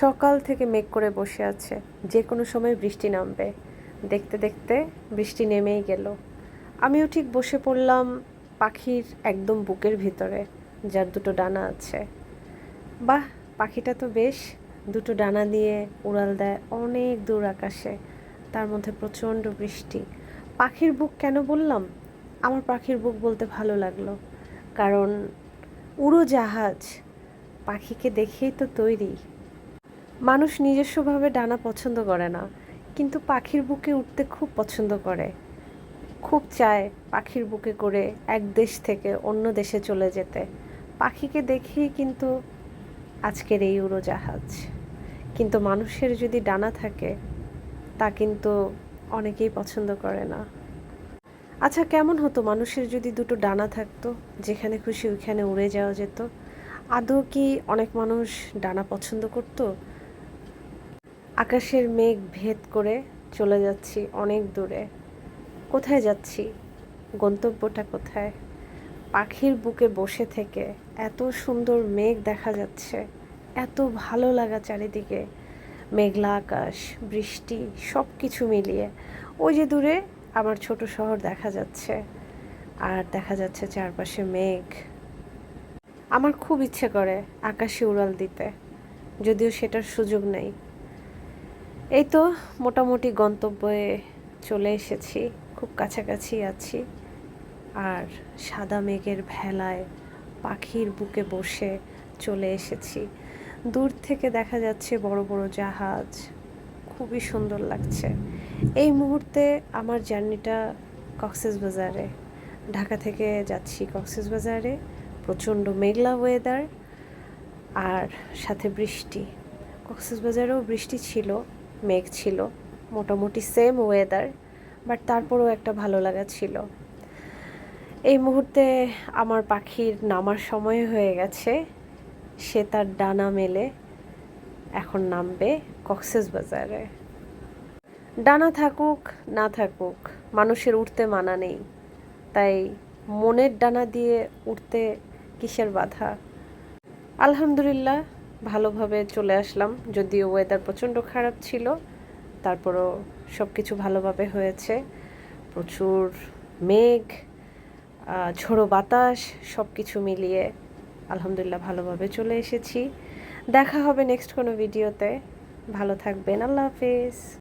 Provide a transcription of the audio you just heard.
সকাল থেকে মেঘ করে বসে আছে। যে কোনো সময় বৃষ্টি নামবে। দেখতে দেখতে বৃষ্টি নেমেই গেল। আমিও ঠিক বসে পড়লাম পাখির একদম বুকের ভিতরে, যার দুটো ডানা আছে। বাহ, পাখিটা তো বেশ। দুটো ডানা দিয়ে উড়াল দেয় অনেক দূর আকাশে। তার মধ্যে প্রচণ্ড বৃষ্টি। পাখির বুক কেন বললাম? আমার পাখির বুক বলতে ভালো লাগল। কারণ উড়োজাহাজ পাখিকে দেখেই তো তৈরি। মানুষ নিজস্বভাবে ডানা পছন্দ করে না, কিন্তু পাখির বুকে উঠতে খুব পছন্দ করে। খুব চায় পাখির বুকে করে এক দেশ থেকে অন্য দেশে চলে যেতে। পাখিকে দেখেই কিন্তু আজকের এই উড়োজাহাজ। কিন্তু মানুষের যদি ডানা থাকে, তা কিন্তু অনেকেই পছন্দ করে না। আচ্ছা কেমন হতো মানুষের যদি দুটো ডানা থাকতো, যেখানে খুশি ওইখানে উড়ে যাওয়া যেত? আদৌ কি অনেক মানুষ ডানা পছন্দ করতো? আকাশের মেঘ ভেদ করে চলে যাচ্ছি অনেক দূরে। কোথায় যাচ্ছি? গন্তব্যটা কোথায়? পাখির বুকে বসে থেকে এত সুন্দর মেঘ দেখা যাচ্ছে, এত ভালো লাগা চারিদিকে। মেঘলা আকাশ, বৃষ্টি সব কিছু মিলিয়ে। ওই যে দূরে আমার ছোট শহর দেখা যাচ্ছে, আর দেখা যাচ্ছে চারপাশে মেঘ। আমার খুব ইচ্ছে করে আকাশে উড়াল দিতে, যদিও সেটার সুযোগ নেই। এই তো মোটামুটি গন্তব্যে চলে এসেছি। খুব কাছাকাছি আছি। আর সাদা মেঘের ভেলায় পাখির বুকে বসে চলে এসেছি। দূর থেকে দেখা যাচ্ছে বড় বড় জাহাজ। খুবই সুন্দর লাগছে। এই মুহূর্তে আমার জার্নিটা কক্সেস বাজারে। ঢাকা থেকে যাচ্ছি কক্সেস বাজারে। প্রচণ্ড মেঘলা ওয়েদার আর সাথে বৃষ্টি। কক্সেস বাজারেও বৃষ্টি ছিল। মেঘ ছিল। মোটামুটি সেম ওয়েদার বাট তারপরেও একটা ভালো লাগা ছিল। এই মুহূর্তে আমার পাখির নামার সময় হয়ে গেছে। সে তার ডানা মেলে, এখন নামবে কক্সেস বাজারে। ডানা থাকুক, না থাকুক, মানুষের উঠতে মানা নেই। তাই মনের ডানা দিয়ে উঠতে কিসের বাধা? আলহামদুলিল্লাহ ভালোভাবে চলে আসলাম। যদিও ওয়েদার প্রচণ্ড খারাপ ছিল, তারপরও সব কিছু ভালোভাবে হয়েছে। প্রচুর মেঘ ঝোড়ো বাতাস সব কিছু মিলিয়ে আলহামদুলিল্লাহ ভালোভাবে চলে এসেছি। দেখা হবে নেক্সট কোনো ভিডিওতে ভালো থাকবেন, আল্লাহ হাফেজ।